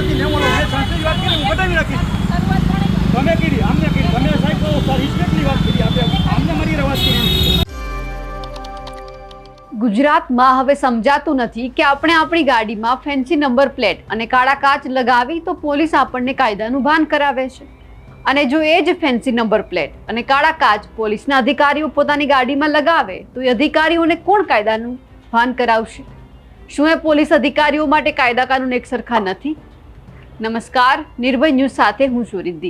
ત્યાંથી મેં સંસ્કૃત વાત કરી હું બતાવી રાખી તમે કીધી, અમને કીધી. તમે સાહેબ રિસ્પેક્ટની વાત કરી આપણે અમને મારી રવાજ કરી ગુજરાતમાં હવે સમજાતું નથી કે આપણે આપણી ગાડીમાં ફેન્સી નંબર પ્લેટ અને કાળા કાચ લગાવી તો પોલીસ આપણને કાયદાનું ભાન કરાવે છે. અને જો એ જ ફેન્સી નંબર પ્લેટ અને કાળા કાચ પોલીસના અધિકારીઓ પોતાની ગાડીમાં લગાવે, તો એ અધિકારીઓને કોણ કાયદાનું ભાન કરાવશે? શું એ પોલીસ અધિકારીઓ માટે કાયદા કાનૂન એક સરખા નથી? નમસ્કાર, નિર્ભય ન્યૂઝ સાથે હું છું રિદ્ધિ.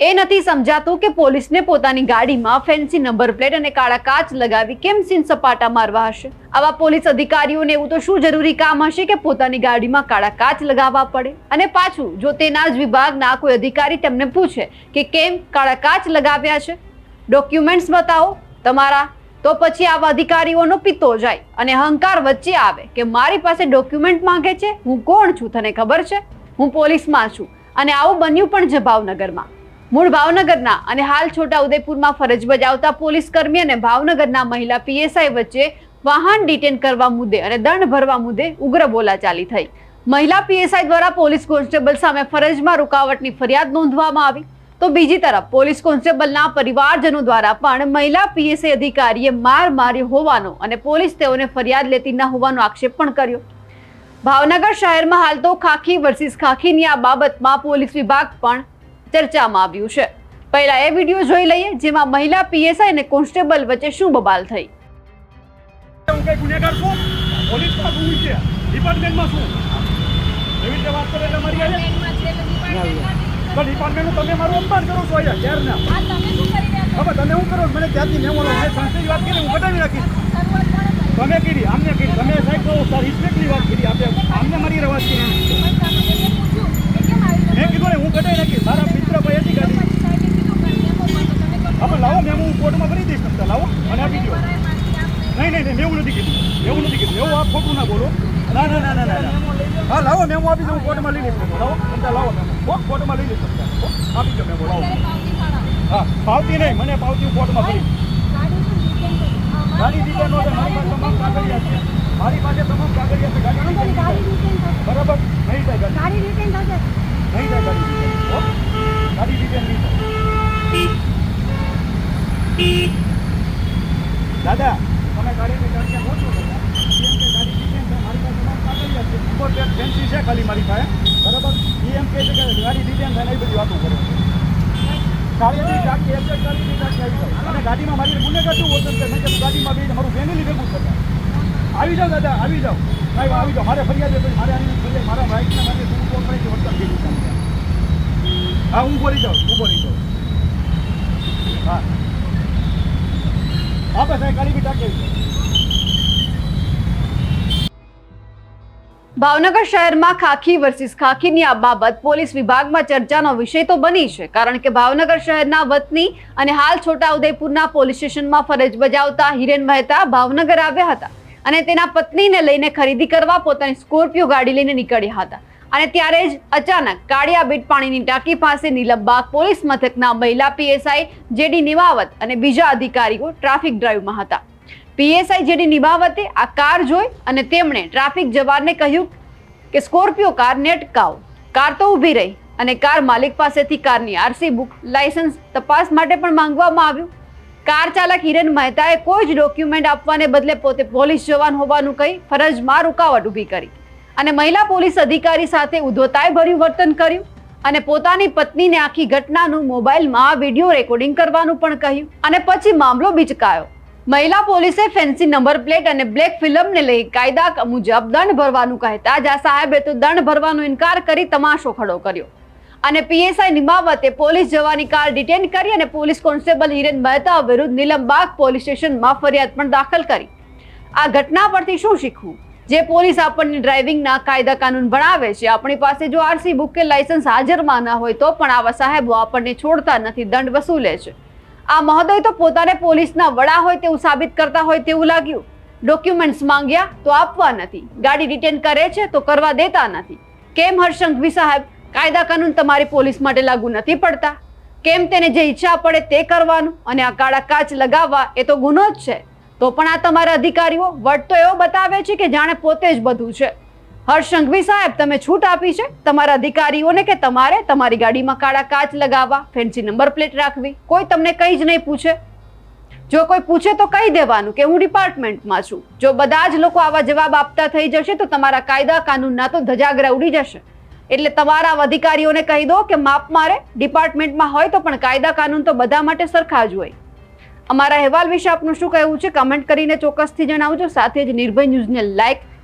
એ નથી સમજાતું કે પોલીસને પોતાની ગાડીમાં ફેન્સી નંબર પ્લેટ અને કાળા કાચ લગાવી કેમ સીન સપાટા મારવા હશે? આવા પોલીસ અધિકારીઓને એવું તો શું જરૂરી કામ હશે કે પોતાની ગાડીમાં કાળા કાચ લગાવવા પડે? અને પાછું, જો તેના જ વિભાગના કોઈ અધિકારી તેમને પૂછે કે કેમ કાળા કાચ લગાવ્યા છે? ડોક્યુમેન્ટ્સ બતાવો. તમારા તો પછી આવા અધિકારીઓનો પિત્તો જાય અને અહંકાર વચ્ચે આવે કે મારી પાસે ડોક્યુમેન્ટ માંગે છે, હું કોણ છું તને ખબર છે? હું પોલીસમાં છું અને આવું બન્યું પણ છે ભાવનગરમાં. મૂળ ભાવનગરના અને હાલ છોટા ઉદયપુરમાં ફરજ બજાવતા પોલીસ કર્મી અને ભાવનગરના મહિલા પીએસઆઈ વચ્ચે વાહન ડિટેન કરવા મુદ્દે અને દંડ ભરવા મુદ્દે ઉગ્ર બોલાચાલી થઈ. મહિલા પીએસઆઈ દ્વારા પોલીસ કોન્સ્ટેબલ સામે ફરજમાં રૂકાવટની ફરિયાદ નોંધવામાં આવી. તો બીજી તરફ પોલીસ કોન્સ્ટેબલના પરિવારજનો દ્વારા પણ મહિલા પીએસઆઈ અધિકારીએ માર માર્યો હોવાનો અને પોલીસ તેઓને ફરિયાદ લેતી ન હોવાનો આક્ષેપ પણ કર્યો. ભાવનગર શહેરમાં હાલ તો ખાખી વર્સિસ ખાખીની આ બાબતમાં પોલીસ વિભાગ પણ ચર્ચામાં આવ્યું છે. પહેલા એ વીડિયો જોઈ લઈએ જેમાં મહિલા પીએસઆઈ અને કોન્સ્ટેબલ વચ્ચે શું બબાલ થઈ. ગુનેગાર છું પોલીસમાં શું છે ડિપાર્ટમેન્ટમાં શું? એવી રીતે વાત કરે એટલે આજે તો ડિપાર્ટમેન્ટનું તમે મારું અપમાન કરો છો અહીંયા શહેરના હવે તમે શું કરો? મને ત્યાંથી મેં ઓલો મેં સંસ્કૃત વાત કરી હું કઢાવી રાખીશ. તમે કીધી આમને કીધી. તમે સાહેબ તો સર રિસ્પેક્ટની વાત કરી આપણે આમને મારી વાત કરી મેં કીધું ને હું કઢાવી નાખી મારા મિત્ર ભાઈ હતી ગાડી. હવે લાવો મેં હું કોર્ટમાં ભરી દઈશ તમને લાવો. અને આપી દો નહીં નહીં નહીં એવું નથી કીધું. એવું નથી કીધું. એવું આ ખોટું ના બોલો. ના ના ના ના ના. લાવો મેમો આપી દઉં કોર્ટમાં લઈ લઈશ. મેમો. લાવો તમને લાવો મેમો હો? કોર્ટમાં લઈ લઈશ. આપી દો મેમો લાવો હા પાવતી નહીં મને પાવતી કોર્ટમાં ભરી. ગાડી ડિટેન નો મારી પાસે તમામ કાગળિયા છે. મારી પાસે તમામ કાગળિયા છે ગાડી ડિટેન નહીં થાય. બરાબર? નહીં થાય ગાડી. નહીં થાય ગાડી હો? ગાડી ડિટેન નહીં થાય. દાદા તમે ગાડીની સંખ્યા ઓછો દાદા એમ કે ગાડી ડિટેન થાય મારી પાસે તમામ કાગળિયા ફેન્સી છે ખાલી મારી પાસે. બરાબર? એ એમ કહે છે કે ગાડી ડિટેન થાય એ બધી વાતો કરે ગાડીની ટાંકી એક્ઝેક્ટ કરી ટાંકી અને ગાડીમાં મારી ગુનેગાર શું વર્તન છે કે ગાડીમાં બેસીને મારું ફેમિલી ભેગું થતા આવી જાઓ દાદા, આવી જાઓ. સાહેબ આવી જાઓ. મારે ફરિયાદ છે મારે આની ફરિયાદ મારા બાઇકના મારે શું ફોન કરી વર્તન ગયું હા, હું બોલી જાઉં હું બોલી જાઉં. હા. બસ સાહેબ ગાડી બી ટાંકી ભાવનગર શહેરમાં ખાખી વર્સિસ ખાખીની આ બાબત પોલીસ વિભાગમાં ચર્ચાનો વિષય તો બની છે, કારણ કે ભાવનગર શહેરના વતની અને હાલ છોટાઉદેપુરના પોલીસ સ્ટેશનમાં ફરજ બજાવતા હિરેન મહેતા ભાવનગર આવ્યા હતા અને તેના પત્નીને લઈને ખરીદી કરવા પોતાની સ્કોર્પિયો ગાડી લઈને નીકળ્યા હતા. અને ત્યારે જ અચાનક કાળિયા બીટ પાણીની ટાંકી પાસે નીલમબાગ પોલીસ મથકના મહિલા પીએસઆઈ જેડી નિવાવત અને બીજા અધિકારીઓ ટ્રાફિક ડ્રાઈવમાં હતા. પીએસઆઈ જેડી નિભાવતે આ કાર જોઈ અને તેમણે ટ્રાફિક જવાનને કહ્યું કે, સ્કોર્પિયો કારને અટકાવો. કાર તો ઊભી રહી અને કાર માલિક પાસેથી કારની આરસી બુક લાયસન્સ તપાસ માટે પણ માંગવામાં આવ્યું. કાર ચાલક હિરેન મહેતાએ કોઈ જ ડોક્યુમેન્ટ આપવાને બદલે પોતે પોલીસ જવાન હોવાનું કહી ફરજમાં રૂકાવટ ઊભી કરી અને મહિલા પોલીસ અધિકારી સાથે ઉધોતાએ ભર્યું વર્તન કર્યું અને પોતાની પત્નીને આખી ઘટનાનું મોબાઈલમાં વીડિયો રેકોર્ડિંગ કરવાનું પણ કહ્યું અને પછી મામલો બીચકાયો. મહિલા પોલીસે ફેન્સી નંબર પ્લેટ અને બ્લેક ફિલ્મને લઈ કાયદા મુજબ દંડ ભરવાનું કહેતા જ્યાં સાહેબે તો દંડ ભરવાનો ઇનકાર કરી તમાશો ખડો કર્યો. અને પીએસઆઈ નિમાવતે પોલીસ જવાની કાર ડિટેન કરી અને પોલીસ કોન્સ્ટેબલ હિરેન મહેતા વિરુદ્ધ નીલમબાગ પોલીસ સ્ટેશનમાં ફરિયાદ પણ દાખલ કરી. આ ઘટના પરથી શું શીખવું? જે પોલીસ આપણને ડ્રાઇવિંગના કાયદા કાનૂન ભણાવે છે, આપણી પાસે જો આરસી બુક કે લાયસન્સ હાજરમાં ન હોય તો પણ આવા સાહેબો આપણને છોડતા નથી, દંડ વસૂલે છે. આ મહોદય તો પોતાને પોલીસના વડા હોય તેવું સાબિત કરતા હોય તેવું લાગ્યું. ડોક્યુમેન્ટ્સ માંગ્યા તો આપવા નથી. ગાડી રિટેન કરે છે તો કરવા દેતા નથી. કેમ હર્ષંઘવી સાહેબ? કાયદા કાનૂન તમારી પોલીસ માટે લાગુ નથી પડતા. કેમ તેને જે ઈચ્છા પડે તે કરવાનું? અને આ કાળા કાચ લગાવવા એ તો ગુનો જ છે. તો પણ આ તમારા અધિકારીઓ વટ તો એવો બતાવે છે કે જાણે પોતે જ બધું છે. હર્ષ સંઘવી સાહેબ, તમે છૂટ આપી છે? તમારા અધિકારીઓને કે તમારે તમારી ગાડીમાં કાળા કાચ લગાવવા ફેન્સી નંબર પ્લેટ રાખવી? કોઈ તમને કંઈ જ નહીં પૂછે? જો કોઈ પૂછે તો કહી દેવાનું કે હું ડિપાર્ટમેન્ટમાં છું. જો બધા જ લોકો આવા જવાબ આપતા થઈ જશે તો તમારા કાયદા કાનૂનના તો ધજાગરા ઉડી જશે. એટલે તમારા અધિકારીઓને કહી દો કે માપ મારે ડિપાર્ટમેન્ટમાં હોય તો પણ કાયદા કાનૂન તો બધા માટે સરખા જ હોય. અમારા અહેવાલ વિશે આપનું શું કહેવું છે? કમેન્ટ કરીને ચોક્કસથી જણાવજો. સાથે જ નિર્ભય ન્યૂઝને લાઇક